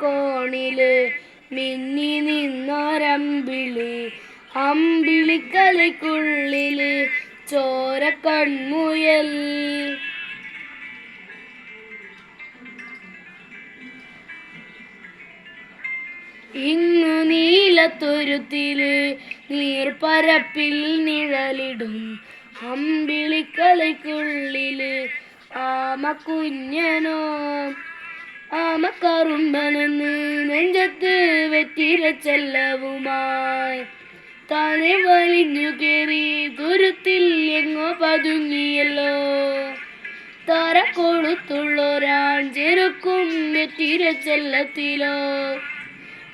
ചോരക്കോണിൽ മിന്നി നിന്നൊരമ്പിളി ചോര ചോരക്കൺമുയൽ. ഇങ്ങു നീലത്തുരുത്തിൽ നീർപ്പരപ്പിൽ നിഴലിടും. അമ്പിളിക്കളിക്കുള്ളിൽ ആമ ആമക്കുഞ്ഞനോ ആമക്കറുമ്പനെന്ന് നെഞ്ചത്ത് വെറ്റിരച്ചെല്ലവുമായി താനെ വലിഞ്ഞു കയറി ദൂരത്തിൽ എങ്ങോ പതുങ്ങിയല്ലോ. താര കൊളുത്തുള്ളൊരാൻ ചെറുക്കും വെറ്റിരച്ചെല്ലത്തിലോ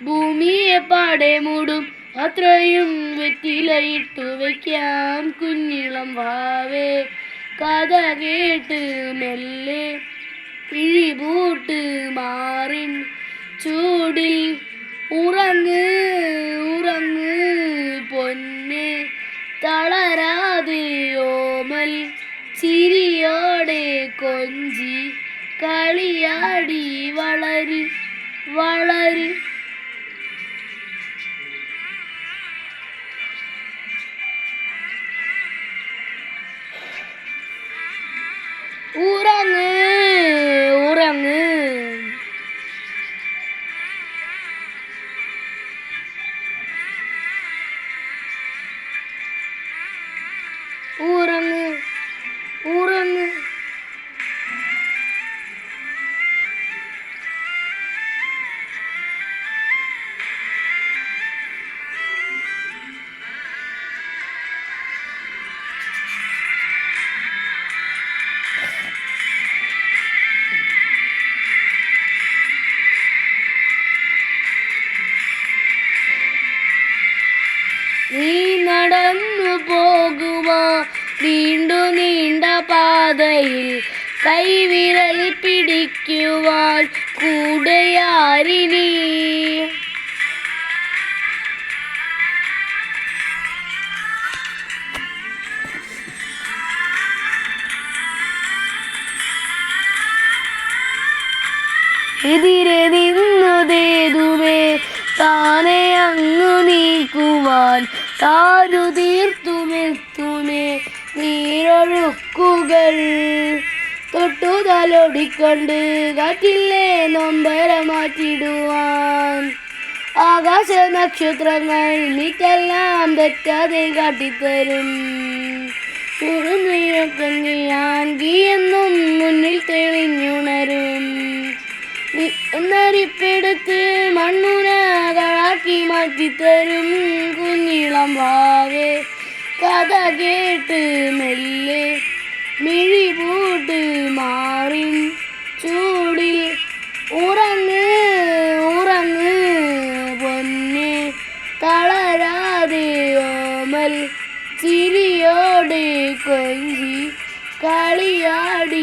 ഭൂമിയെ പാടെ മൂടും അത്രയും വെറ്റിലയിട്ടു വയ്ക്കാം കുഞ്ഞിളം വാവേ. കഥ കേട്ട് മെല്ലെ പിഴിപൂട്ട് മാറിൻ ചൂടിൽ ഉറങ്ങ് ഉറങ്ങ് പൊന്ന് തളരാതെ ഓമൽ ചിരിയോടെ കൊഞ്ചി കളിയാടി വളരി വളര്. നടന്നു പോകുമോ നീണ്ടു നീണ്ട പാതയിൽ കൈവിരൽ പിടിക്കുവാൻ കൂടെയാരിനി? എതിരെ നിന്നതേതുമേ താനെ അങ്ങു നീക്കുവാൻ താരു തീർത്തുമെത്തുമേ നീരൊഴുക്കുകൾ. തൊട്ടു തലോടിക്കൊണ്ട് കാറ്റില്ലേ നൊമ്പര മാറ്റിടുവാൻ ആകാശ നക്ഷത്രങ്ങൾ നീക്കെല്ലാം തെറ്റാതെ കാട്ടിത്തരും. ഞാൻ എന്നും മുന്നിൽ തെളിഞ്ഞുണരും എന്നരിപ്പെടുത്ത് മണ്ണുനകളാക്കി മാറ്റിത്തരും കുഞ്ഞിളം വാവേ. കഥ കേട്ട് മെല്ലെ മിഴി പൂട്ട് മാറിൻ ചൂടിൽ ഉറങ്ങ് ഉറങ്ങ് പൊന്നെ. തളരാതെ ഓമൽ ചിരിയോടെ കൊഞ്ചി കളിയാടി